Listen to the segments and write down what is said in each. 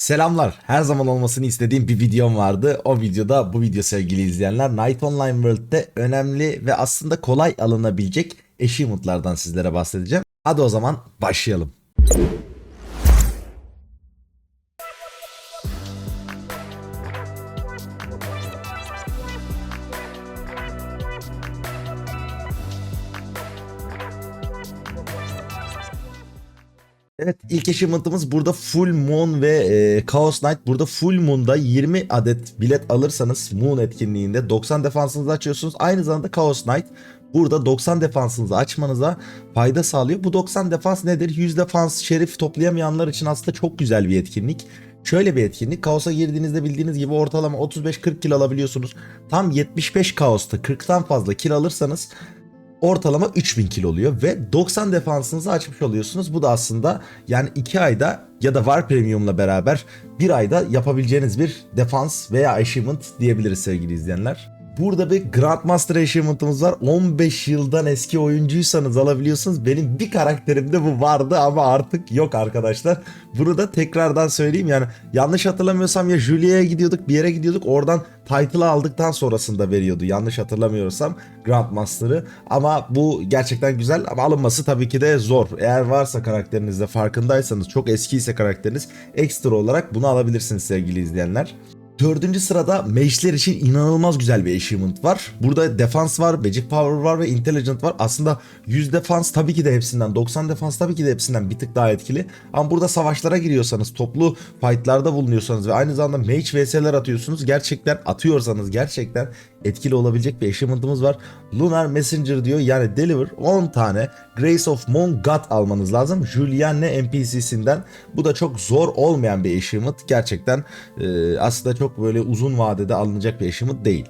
Selamlar. Her zaman olmasını istediğim bir videom vardı. O videoda bu video sevgili izleyenler Night Online World'de önemli ve aslında kolay alınabilecek achievement'lardan sizlere bahsedeceğim. Hadi o zaman başlayalım. Evet ilk achievement'ımız burada Full Moon ve e, Chaos Knight. Burada Full Moon'da 20 adet bilet alırsanız Moon etkinliğinde 90 defansınızı açıyorsunuz. Aynı zamanda Chaos Knight burada 90 defansınızı açmanıza fayda sağlıyor. Bu 90 defans nedir? 100 defans şerif toplayamayanlar için aslında çok güzel bir etkinlik. Şöyle bir etkinlik. Kaos'a girdiğinizde bildiğiniz gibi ortalama 35-40 kill alabiliyorsunuz. Tam 75 Kaos'ta 40'tan fazla kill alırsanız ortalama 3000 kilo oluyor ve 90 defansınızı açmış oluyorsunuz. Bu da aslında yani 2 ayda ya da var premiumla beraber 1 ayda yapabileceğiniz bir defans veya achievement diyebiliriz sevgili izleyenler. Burada bir Grandmaster achievement'ımız var. 15 yıldan eski oyuncuysanız alabiliyorsunuz. Benim bir karakterimde bu vardı ama artık yok arkadaşlar. Bunu da tekrardan söyleyeyim yani yanlış hatırlamıyorsam ya Julia'ya gidiyorduk bir yere gidiyorduk oradan title'ı aldıktan sonrasında veriyordu yanlış hatırlamıyorsam Grandmaster'ı ama bu gerçekten güzel ama alınması tabii ki de zor. Eğer varsa karakterinizde farkındaysanız çok eskiyse karakteriniz ekstra olarak bunu alabilirsiniz sevgili izleyenler. Dördüncü sırada mage'ler için inanılmaz güzel bir achievement var. Burada defans var, magic power var ve intelligent var. Aslında 100 defans tabii ki de hepsinden, 90 defans tabii ki de hepsinden bir tık daha etkili. Ama burada savaşlara giriyorsanız, toplu fightlarda bulunuyorsanız ve aynı zamanda mage vs'ler atıyorsunuz. Gerçekten atıyorsanız gerçekten etkili olabilecek bir achievement'ımız var. Lunar Messenger diyor yani deliver 10 tane Grace of Mon God almanız lazım. Julianne NPC'sinden. Bu da çok zor olmayan bir achievement. Gerçekten e, aslında çok böyle uzun vadede alınacak bir achievement değil.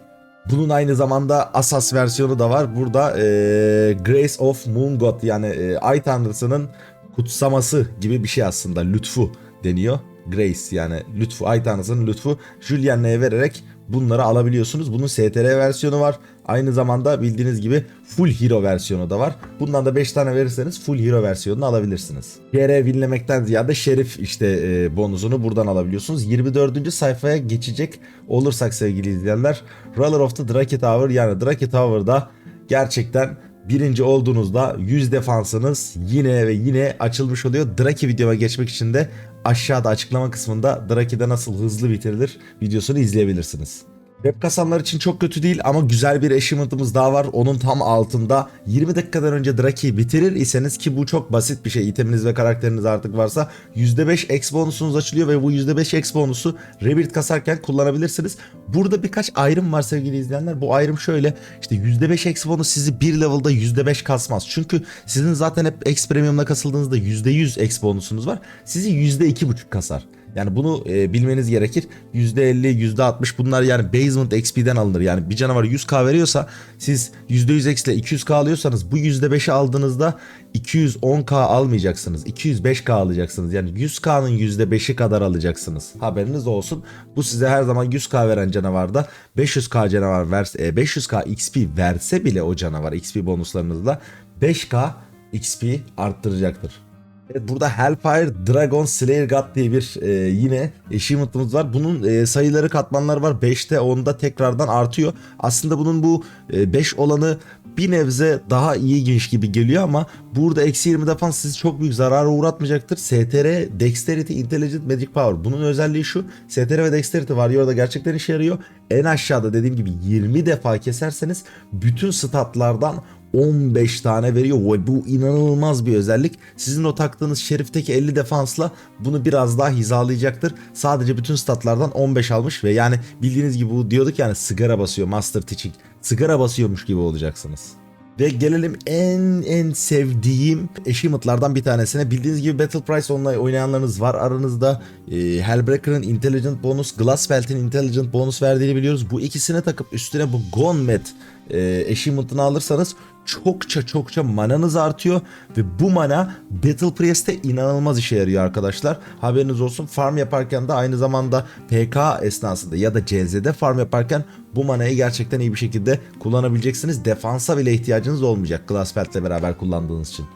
Bunun aynı zamanda Asas versiyonu da var. Burada e, Grace of Moon God yani e, Ay Tanrısı'nın kutsaması gibi bir şey aslında. Lütfu deniyor. Grace yani lütfu Ay Tanrısı'nın lütfu Julianne'ye vererek bunları alabiliyorsunuz. Bunun STR versiyonu var. Aynı zamanda bildiğiniz gibi full hero versiyonu da var. Bundan da 5 tane verirseniz full hero versiyonunu alabilirsiniz. PR winlemekten ziyade şerif işte e, bonusunu buradan alabiliyorsunuz. 24. sayfaya geçecek olursak sevgili izleyenler Ruler of the Drake Tower yani Drake Tower'da gerçekten birinci olduğunuzda 100 defansınız yine ve yine açılmış oluyor. Draki videoma geçmek için de aşağıda açıklama kısmında Draki'de nasıl hızlı bitirilir videosunu izleyebilirsiniz. Web kasanlar için çok kötü değil ama güzel bir achievement'ımız daha var. Onun tam altında 20 dakikadan önce Draki'yi bitirir iseniz ki bu çok basit bir şey. İteminiz ve karakteriniz artık varsa %5 X bonusunuz açılıyor ve bu %5 X bonusu Rebirth kasarken kullanabilirsiniz. Burada birkaç ayrım var sevgili izleyenler. Bu ayrım şöyle işte %5 X bonus sizi bir level'da %5 kasmaz. Çünkü sizin zaten hep X premium'la kasıldığınızda %100 X bonusunuz var. Sizi %2.5 kasar. Yani bunu e, bilmeniz gerekir. %50, %60 bunlar yani basement XP'den alınır. Yani bir canavar 100k veriyorsa siz %100 X ile 200k alıyorsanız bu %5'i aldığınızda 210k almayacaksınız. 205k alacaksınız. Yani 100k'nın %5'i kadar alacaksınız. Haberiniz olsun. Bu size her zaman 100k veren canavarda 500k canavar verse, e, 500k XP verse bile o canavar XP bonuslarınızda 5k XP arttıracaktır. Evet, burada Hellfire Dragon Slayer God diye bir e, yine achievement'ımız var. Bunun e, sayıları katmanları var. 5'te 10'da tekrardan artıyor. Aslında bunun bu 5 olanı bir nebze daha ilginç gibi geliyor ama burada eksi 20 defans sizi çok büyük zarara uğratmayacaktır. STR, Dexterity, Intelligent, Magic Power. Bunun özelliği şu. STR ve Dexterity var orada gerçekten işe yarıyor. En aşağıda dediğim gibi 20 defa keserseniz bütün statlardan 15 tane veriyor. Vay, bu inanılmaz bir özellik. Sizin o taktığınız şerifteki 50 defansla bunu biraz daha hizalayacaktır. Sadece bütün statlardan 15 almış ve yani bildiğiniz gibi bu diyorduk yani sigara basıyor Master Teaching. Sigara basıyormuş gibi olacaksınız. Ve gelelim en en sevdiğim achievement'lardan bir tanesine. Bildiğiniz gibi Battle Price Online oynayanlarınız var. Aranızda e, Hellbreaker'ın Intelligent bonus, Glassfeld'in Intelligent bonus verdiğini biliyoruz. Bu ikisine takıp üstüne bu Gonmet e, achievement'ını alırsanız çokça çokça mananız artıyor ve bu mana Battle Priest'te inanılmaz işe yarıyor arkadaşlar. Haberiniz olsun farm yaparken de aynı zamanda PK esnasında ya da CZ'de farm yaparken bu manayı gerçekten iyi bir şekilde kullanabileceksiniz. Defansa bile ihtiyacınız olmayacak Glassfeld'le beraber kullandığınız için.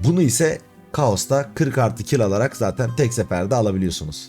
Bunu ise Kaos'ta 40 artı kill alarak zaten tek seferde alabiliyorsunuz.